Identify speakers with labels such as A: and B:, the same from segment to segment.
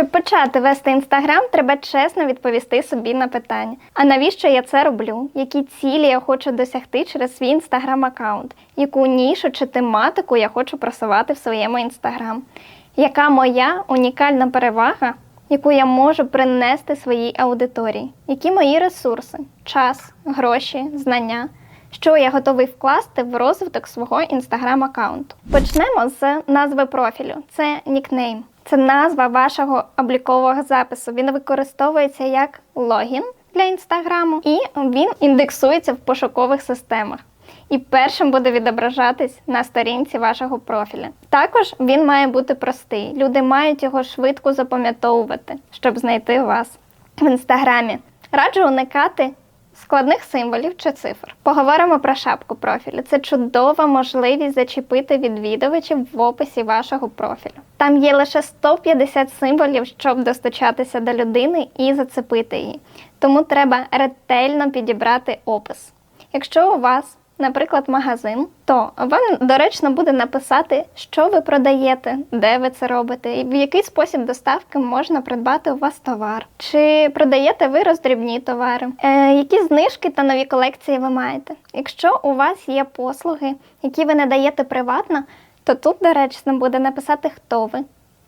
A: Щоб почати вести інстаграм, треба чесно відповісти собі на питання: а навіщо я це роблю? Які цілі я хочу досягти через свій інстаграм-аккаунт? Яку нішу чи тематику я хочу просувати в своєму інстаграм? Яка моя унікальна перевага, яку я можу принести своїй аудиторії? Які мої ресурси, час, гроші, знання? Що я готовий вкласти в розвиток свого інстаграм-аккаунту? Почнемо з назви профілю. Це нікнейм. Це назва вашого облікового запису. Він використовується як логін для інстаграму, і він індексується в пошукових системах. І першим буде відображатись на сторінці вашого профіля. Також він має бути простий. Люди мають його швидко запам'ятовувати, щоб знайти вас в інстаграмі. Раджу уникати складних символів чи цифр. Поговоримо про шапку профілю. Це чудова можливість зачепити відвідувачів в описі вашого профілю. Там є лише 150 символів, щоб достучатися до людини і зацепити її. Тому треба ретельно підібрати опис. Якщо у вас наприклад, магазин, то вам доречно буде написати, що ви продаєте, де ви це робите, і в який спосіб доставки можна придбати у вас товар. Чи продаєте ви роздрібні товари? Е, які знижки та нові колекції ви маєте? Якщо у вас є послуги, які ви надаєте приватно, то тут доречно буде написати, хто ви,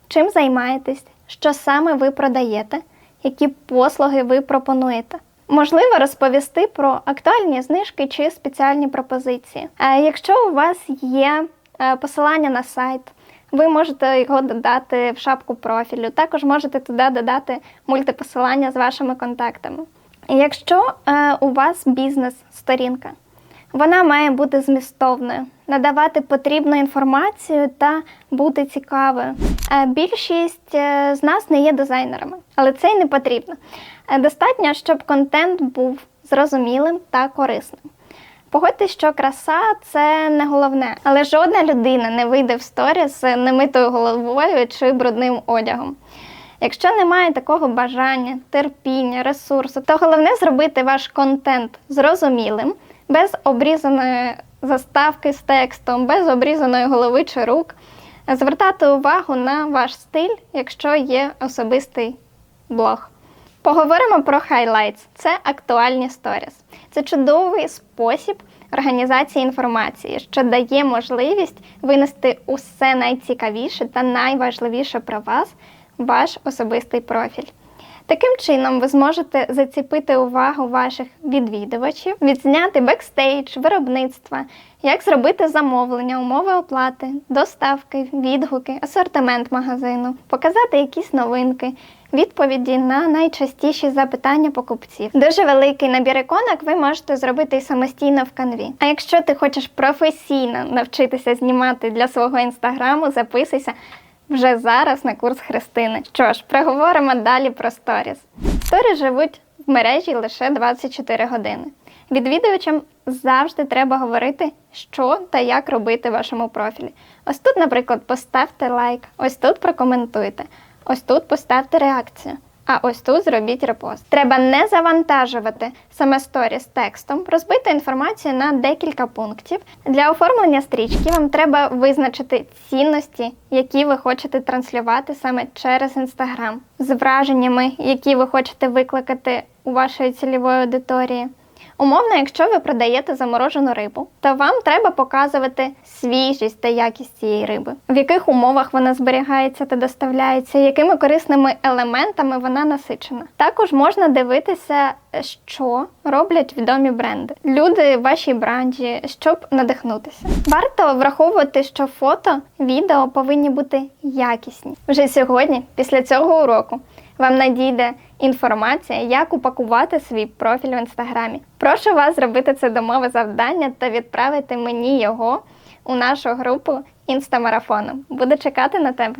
A: чим займаєтесь, що саме ви продаєте, які послуги ви пропонуєте. Можливо розповісти про актуальні знижки чи спеціальні пропозиції. Якщо у вас є е, посилання на сайт, ви можете його додати в шапку профілю. Також можете туди додати мультипосилання з вашими контактами. Якщо е, у вас бізнес-сторінка, вона має бути змістовною, надавати потрібну інформацію та бути цікавою. Е, Більшість е, з нас не є дизайнерами, але це й не потрібно. Е, Достатньо, щоб контент був зрозумілим та корисним. Погодьтесь, що краса це не головне, але жодна людина не вийде в сторі з немитою головою чи брудним одягом. Якщо немає такого бажання, терпіння, ресурсу, то головне зробити ваш контент зрозумілим, без обрізаної заставки з текстом, без обрізаної голови чи рук, звертати увагу на ваш стиль, якщо є особистий блог. Поговоримо про highlights. Це актуальні сторіс. Це чудовий спосіб організації інформації, що дає можливість винести усе найцікавіше та найважливіше про вас ваш особистий профіль. Таким чином, ви зможете заціпити увагу ваших відвідувачів, відзняти бекстейдж, виробництва, як зробити замовлення, умови оплати, доставки, відгуки, асортимент магазину, показати якісь новинки, відповіді на найчастіші запитання покупців. Дуже великий набір іконок ви можете зробити і самостійно в канві. А якщо ти хочеш професійно навчитися знімати для свого інстаграму, записуйся вже зараз на курс Христини. Що ж, проговоримо далі про сторіс. Сторіс живуть в мережі лише 24 години. Відвідувачам завжди треба говорити, що та як робити в вашому профілі. Ось тут, наприклад, поставте лайк, ось тут прокоментуйте, ось тут поставте реакцію. А ось тут зробіть репост. Треба не завантажувати саме сторіс текстом, розбити інформацію на декілька пунктів. Для оформлення стрічки вам треба визначити цінності, які ви хочете транслювати саме через інстаграм, з враженнями, які ви хочете викликати у вашої цільової аудиторії. Умовно, якщо ви продаєте заморожену рибу, то вам треба показувати свіжість та якість цієї риби, в яких умовах вона зберігається та доставляється, якими корисними елементами вона насичена. Також можна дивитися, що роблять відомі бренди, люди в вашій бренді, щоб надихнутися. Варто враховувати, що фото, відео повинні бути якісні. Вже сьогодні, після цього уроку, вам надійде інформація, як упакувати свій профіль в інстаграмі. Прошу вас зробити це домове завдання та відправити мені його у нашу групу інстамарафону. Буду чекати на тебе.